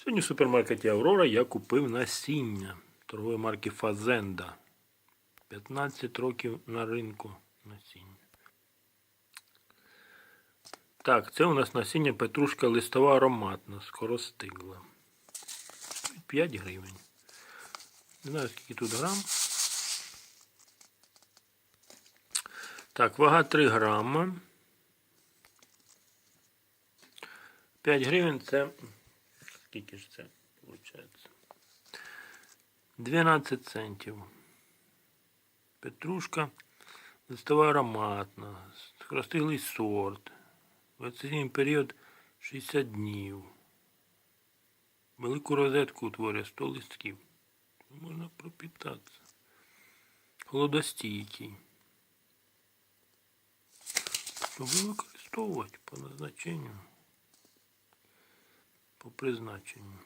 Сьогодні в супермаркеті Аврора я купив насіння торгової марки Фазенда. 15 років на ринку насіння. Так, це у нас насіння петрушка листова ароматна, скоростигла. 5 гривень. Не знаю, скільки тут грам. Так, вага 3 грама. 5 гривень це. Скільки ж це виходить? 12 центів. Петрушка листова ароматна, скоростиглий сорт. Вегетаційний період 60 днів. Велику розетку утворює 100 листків. Можна пропітатися. Холодостійкий. Щоб використовувати по назначенню. По призначенню.